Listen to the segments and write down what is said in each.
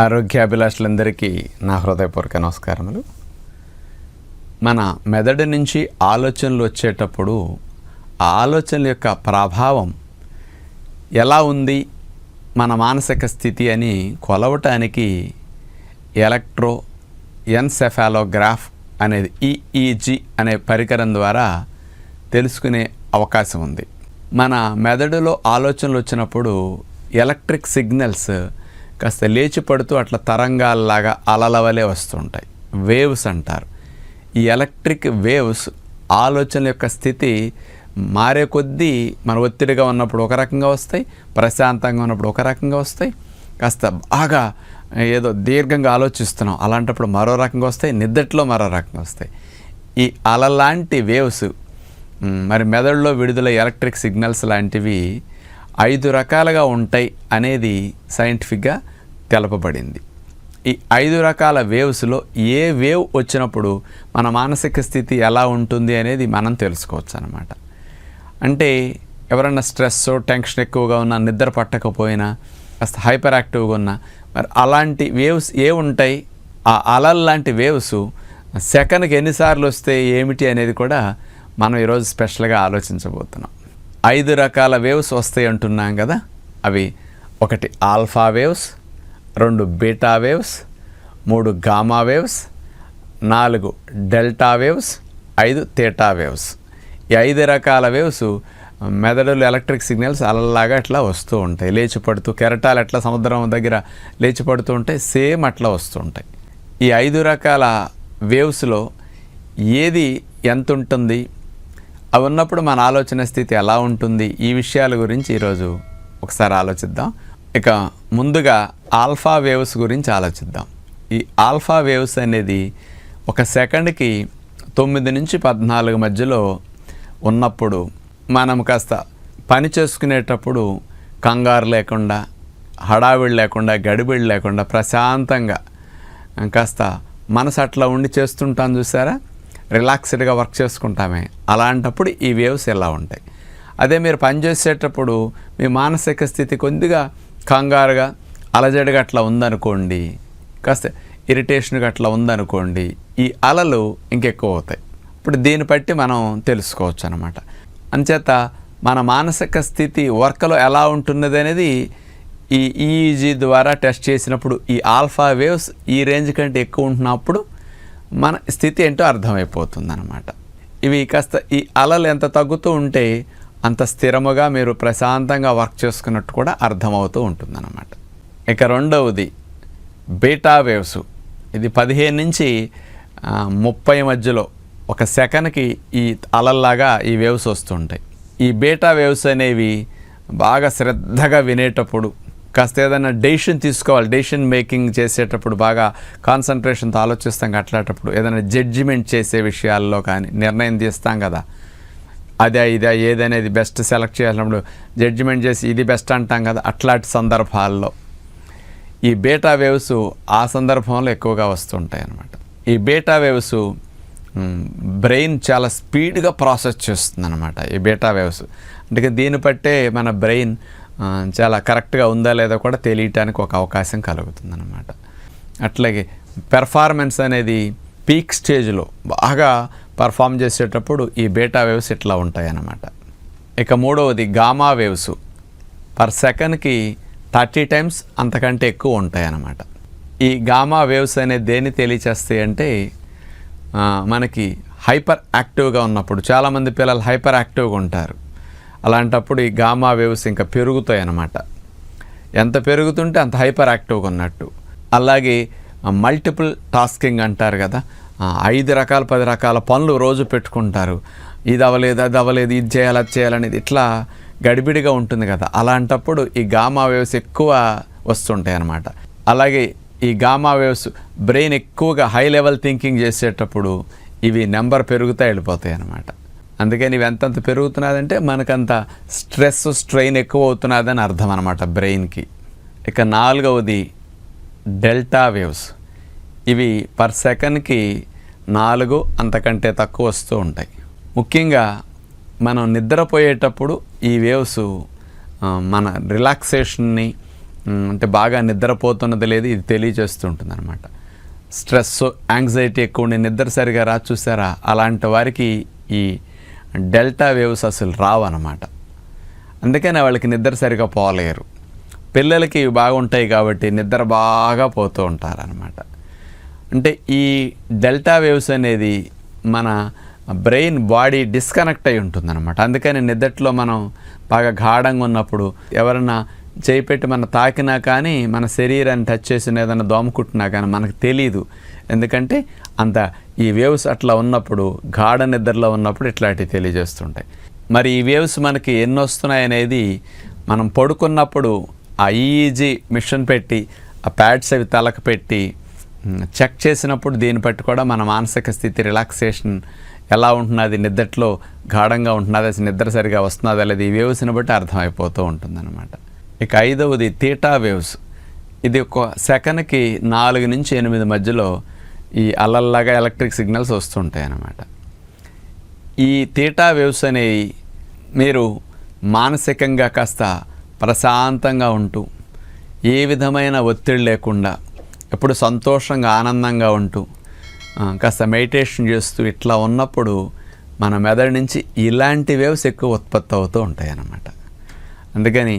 ఆరోగ్యాభిలాషులందరికీ నా హృదయపూర్వక నమస్కారములు. మన మెదడు నుంచి ఆలోచనలు వచ్చేటప్పుడు ఆలోచనల యొక్క ప్రభావం ఎలా ఉంది మన మానసిక స్థితి అని కొలవటానికి ఎలక్ట్రో ఎన్సెఫాలోగ్రాఫ్ అనేది ఈఈజీ అనే పరికరం ద్వారా తెలుసుకునే అవకాశం ఉంది. మన మెదడులో ఆలోచనలు వచ్చినప్పుడు ఎలక్ట్రిక్ సిగ్నల్స్ కాస్త లేచి పడుతూ అట్లా తరంగాల్లాగా అలలవలే వస్తుంటాయి. వేవ్స్ అంటారు. ఈ ఎలక్ట్రిక్ వేవ్స్ ఆలోచన యొక్క స్థితి మారే కొద్దీ మన ఒత్తిడిగా ఉన్నప్పుడు ఒక రకంగా వస్తాయి ప్రశాంతంగా ఉన్నప్పుడు ఒక రకంగా వస్తాయి. కాస్త బాగా ఏదో దీర్ఘంగా ఆలోచిస్తున్నాం అలాంటప్పుడు మరో రకంగా వస్తాయి నిద్దట్లో మరో రకంగా వస్తాయి. ఈ అలలాంటి వేవ్స్ మరి మెదడులో విడుదల ఎలక్ట్రిక్ సిగ్నల్స్ లాంటివి ఐదు రకాలుగా ఉంటాయి అనేది సైంటిఫిక్గా తెలపబడింది. ఈ ఐదు రకాల వేవ్స్లో ఏ వేవ్ వచ్చినప్పుడు మన మానసిక స్థితి ఎలా ఉంటుంది అనేది మనం తెలుసుకోవచ్చు అనమాట అంటే ఎవరన్నా స్ట్రెస్ టెన్షన్ ఎక్కువగా ఉన్నా నిద్ర పట్టకపోయినా కాస్త హైపర్ యాక్టివ్గా ఉన్నా మరి అలాంటి వేవ్స్ ఏ ఉంటాయి? ఆ అలల్ లాంటి వేవ్స్ సెకండ్కి ఎన్నిసార్లు వస్తే ఏమిటి అనేది కూడా మనం ఈరోజు స్పెషల్గా ఆలోచించబోతున్నాం. ఐదు రకాల వేవ్స్ వస్తాయి అంటున్నాం కదా. అవి ఒకటి ఆల్ఫా వేవ్స్ రెండు బీటా వేవ్స్ మూడు గామా వేవ్స్ నాలుగు డెల్టా వేవ్స్ ఐదు తేటా వేవ్స్. ఈ ఐదు రకాల వేవ్స్ మెదడులో ఎలక్ట్రిక్ సిగ్నల్స్ అలలాగా అట్లా వస్తూ ఉంటాయి. లేచి పడుతూ కెరటాలు ఎట్లా సముద్రం దగ్గర లేచి పడుతూ ఉంటాయి సేమ్ అట్లా వస్తూ ఉంటాయి. ఈ ఐదు రకాల వేవ్స్లో ఏది ఎంత ఉంటుంది? అవి ఉన్నప్పుడు మన ఆలోచన స్థితి ఎలా ఉంటుంది? ఈ విషయాల గురించి ఈరోజు ఒకసారి ఆలోచిద్దాం. ఇక ముందుగా ఆల్ఫా వేవ్స్ గురించి ఆలోచిద్దాం. ఈ ఆల్ఫా వేవ్స్ అనేది ఒక సెకండ్కి తొమ్మిది నుంచి పద్నాలుగు మధ్యలో ఉన్నప్పుడు మనం కాస్త పని చేసుకునేటప్పుడు కంగారు లేకుండా హడావిడి లేకుండా గడిబిడి లేకుండా ప్రశాంతంగా కాస్త మనసు అట్లా ఉండి చేస్తుంటాం చూసారా? రిలాక్స్డ్గా వర్క్ చేసుకుంటామే. అలాంటప్పుడు ఈ వేవ్స్ ఎలా ఉంటాయి? అదే మీరు పనిచేసేటప్పుడు మీ మానసిక స్థితి కొద్దిగా కంగారుగా అలజడిగా అట్లా ఉందనుకోండి కాస్త ఇరిటేషన్గా అట్లా ఉందనుకోండి ఈ అలలు ఇంకెక్కువ అవుతాయి. ఇప్పుడు దీన్ని బట్టి మనం తెలుసుకోవచ్చు అనమాట అంచేత మన మానసిక స్థితి వర్క్లో ఎలా ఉంటున్నది అనేది ఈ ఈఈజీ ద్వారా టెస్ట్ చేసినప్పుడు ఈ ఆల్ఫా వేవ్స్ ఈ రేంజ్ కంటే ఎక్కువ ఉంటున్నప్పుడు మన స్థితి ఏంటో అర్థమైపోతుంది అనమాట ఇవి కాస్త ఈ అలలు ఎంత తగ్గుతూ ఉంటే అంత స్థిరముగా మీరు ప్రశాంతంగా వర్క్ చేసుకున్నట్టు కూడా అర్థమవుతూ ఉంటుందన్నమాట. ఇక రెండవది బీటా వేవ్స్. ఇది పదిహేను నుంచి ముప్పై మధ్యలో ఒక సెకండ్కి ఈ అలల్లాగా ఈ వేవ్స్ వస్తుంటాయి. ఈ బీటా వేవ్స్ అనేవి బాగా శ్రద్ధగా వినేటప్పుడు కాస్త ఏదైనా డెసిషన్ తీసుకోవాలి డెసిషన్ మేకింగ్ చేసేటప్పుడు బాగా కాన్సన్ట్రేషన్తో ఆలోచిస్తాం అట్లాంటప్పుడు ఏదైనా జడ్జిమెంట్ చేసే విషయాల్లో కానీ నిర్ణయం తీస్తాం కదా. అదే ఇదే ఏదనేది బెస్ట్ సెలెక్ట్ చేసినప్పుడు జడ్జిమెంట్ చేసి ఇది బెస్ట్ అంటాం కదా అట్లాంటి సందర్భాల్లో. ఈ బీటా వేవ్స్ ఆ సందర్భంలో ఎక్కువగా వస్తుంటాయి అన్నమాట ఈ బీటా వేవ్స్ బ్రెయిన్ చాలా స్పీడ్గా ప్రాసెస్ చేస్తుంది అనమాట ఈ బీటా వేవ్స్ అంటే దీన్ని బట్టే మన బ్రెయిన్ చాలా కరెక్ట్గా ఉందా లేదా కూడా తెలియటానికి ఒక అవకాశం కలుగుతుంది అనమాట అట్లాగే పెర్ఫార్మెన్స్ అనేది పీక్ స్టేజ్లో బాగా పర్ఫామ్ చేసేటప్పుడు ఈ బేటా వేవ్స్ ఇట్లా ఉంటాయి అన్నమాట ఇక మూడవది గామా వేవ్స్ పర్ సెకండ్కి థర్టీ టైమ్స్ అంతకంటే ఎక్కువ ఉంటాయి అన్నమాట ఈ గామా వేవ్స్ అనేది దేన్ని తెలియచేస్తాయి అంటే మనకి హైపర్ యాక్టివ్గా ఉన్నప్పుడు చాలామంది పిల్లలు హైపర్ యాక్టివ్గా ఉంటారు. అలాంటప్పుడు ఈ గామా వేవ్స్ ఇంకా పెరుగుతాయి అన్నమాట. ఎంత పెరుగుతుంటే అంత హైపర్ యాక్టివ్గా ఉన్నట్టు. అలాగే మల్టిపుల్ టాస్కింగ్ అంటారు కదా ఐదు రకాల పది రకాల పనులు రోజు పెట్టుకుంటారు. ఇది అవ్వలేదు అది అవ్వలేదు ఇది చేయాలి అది చేయాలనేది ఇట్లా గడిబిడిగా ఉంటుంది కదా. అలాంటప్పుడు ఈ గామా వేవ్స్ ఎక్కువ వస్తుంటాయి అన్నమాట. అలాగే ఈ గామా వేవ్స్ బ్రెయిన్ ఎక్కువగా హై లెవెల్ థింకింగ్ చేసేటప్పుడు ఇవి నెంబర్ పెరుగుతూ వెళ్ళిపోతాయి అన్నమాట. అందుకని ఇవి ఎంతంత పెరుగుతున్నదంటే మనకంత స్ట్రెస్ స్ట్రెయిన్ ఎక్కువ అవుతున్నదని అర్థం అనమాట బ్రెయిన్కి. ఇక నాలుగవది డెల్టా వేవ్స్. ఇవి పర్ సెకండ్కి నాలుగు అంతకంటే తక్కువ వస్తూ ఉంటాయి. ముఖ్యంగా మనం నిద్రపోయేటప్పుడు ఈ వేవ్స్ మన రిలాక్సేషన్ని అంటే బాగా నిద్రపోతున్నది లేదు ఇది తెలియజేస్తుంటుంది అనమాట స్ట్రెస్ యాంగ్జైటీ ఎక్కువ ఉండి నిద్ర సరిగా రా చూసారా? అలాంటి వారికి ఈ డెల్టా వేవ్స్ అసలు రావు అనమాట అందుకనే వాళ్ళకి నిద్ర సరిగా పోలేరు. పిల్లలకి ఇవి బాగుంటాయి కాబట్టి నిద్ర బాగా పోతూ ఉంటారనమాట అంటే ఈ డెల్టా వేవ్స్ అనేది మన బ్రెయిన్ బాడీ డిస్కనెక్ట్ అయి ఉంటుందన్నమాట. అందుకని నిద్దట్లో మనం బాగా గాఢంగా ఉన్నప్పుడు ఎవరన్నా చేయిపెట్టి మనం తాకినా కానీ మన శరీరాన్ని టచ్ చేసిన ఏదైనా దోమకుట్టినా కానీ మనకు తెలియదు ఎందుకంటే అంత ఈ వేవ్స్ అట్లా ఉన్నప్పుడు గాఢ నిద్రలో ఉన్నప్పుడు ఇట్లాంటివి తెలియజేస్తుంటాయి. మరి ఈ వేవ్స్ మనకి ఎన్ని వస్తున్నాయి అనేది మనం పడుకున్నప్పుడు ఆ ఈఈజీ మిషన్ పెట్టి ఆ ప్యాడ్స్ అవి తలకు పెట్టి చెక్ చేసినప్పుడు దీన్ని బట్టి కూడా మన మానసిక స్థితి రిలాక్సేషన్ ఎలా ఉంటున్నది నిద్రలో గాఢంగా ఉంటున్నది అసలు నిద్ర సరిగా వస్తున్నది లేదా ఈ వేవ్స్ని బట్టి అర్థమైపోతూ ఉంటుందన్నమాట. ఇక ఐదవది తీటా వేవ్స్. ఇది ఒక సెకండ్కి నాలుగు నుంచి ఎనిమిది మధ్యలో ఈ అల్లల్లాగా ఎలక్ట్రిక్ సిగ్నల్స్ వస్తుంటాయి అన్నమాట ఈ తీటా వేవ్స్ అనేవి మీరు మానసికంగా కాస్త ప్రశాంతంగా ఉంటూ ఏ విధమైన ఒత్తిడి లేకుండా ఎప్పుడు సంతోషంగా ఆనందంగా ఉంటూ కాస్త మెడిటేషన్ చేస్తూ ఇట్లా ఉన్నప్పుడు మన మెదడు నుంచి ఇలాంటి వేవ్స్ ఎక్కువ ఉత్పత్తి అవుతూ ఉంటాయి అన్నమాట అందుకని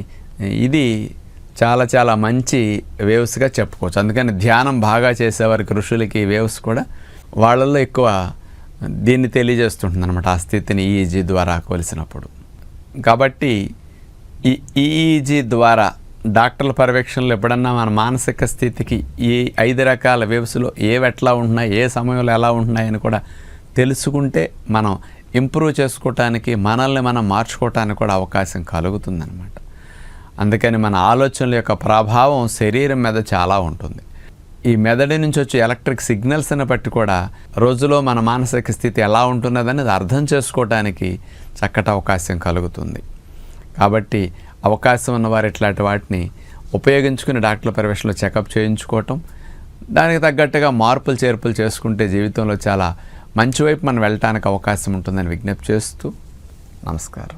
ఇది చాలా చాలా మంచి వేవ్స్గా చెప్పుకోవచ్చు. అందుకని ధ్యానం బాగా చేసేవారికి ఋషులకి వేవ్స్ కూడా వాళ్ళల్లో ఎక్కువ దీన్ని తెలియజేస్తుంటుంది అనమాట ఆ స్థితిని ఈజీ ద్వారా కొలిసినప్పుడు. కాబట్టి ఈ ఈఈజీ ద్వారా డాక్టర్ల పర్యవేక్షణలో ఎప్పుడన్నా మన మానసిక స్థితికి ఈ ఐదు రకాల వేవ్స్లో ఏవి ఎట్లా ఉంటున్నాయి ఏ సమయంలో ఎలా ఉంటున్నాయని కూడా తెలుసుకుంటే మనం ఇంప్రూవ్ చేసుకోవటానికి మనల్ని మనం మార్చుకోవటానికి కూడా అవకాశం కలుగుతుందన్నమాట. అందుకని మన ఆలోచనల యొక్క ప్రభావం శరీరం మీద చాలా ఉంటుంది. ఈ మెదడు నుంచి వచ్చే ఎలక్ట్రిక్ సిగ్నల్స్ని బట్టి కూడా రోజులో మన మానసిక స్థితి ఎలా ఉంటున్నదనేది అర్థం చేసుకోవటానికి చక్కటి అవకాశం కలుగుతుంది. కాబట్టి అవకాశం ఉన్నవారు ఇట్లాంటి వాటిని ఉపయోగించుకుని డాక్టర్ల పర్యవేక్షణలో చెకప్ చేయించుకోవటం దానికి తగ్గట్టుగా మార్పులు చేర్పులు చేసుకుంటే జీవితంలో చాలా మంచి వైపు మనం వెళ్ళటానికి అవకాశం ఉంటుందని విజ్ఞప్తి చేస్తూ నమస్కారం.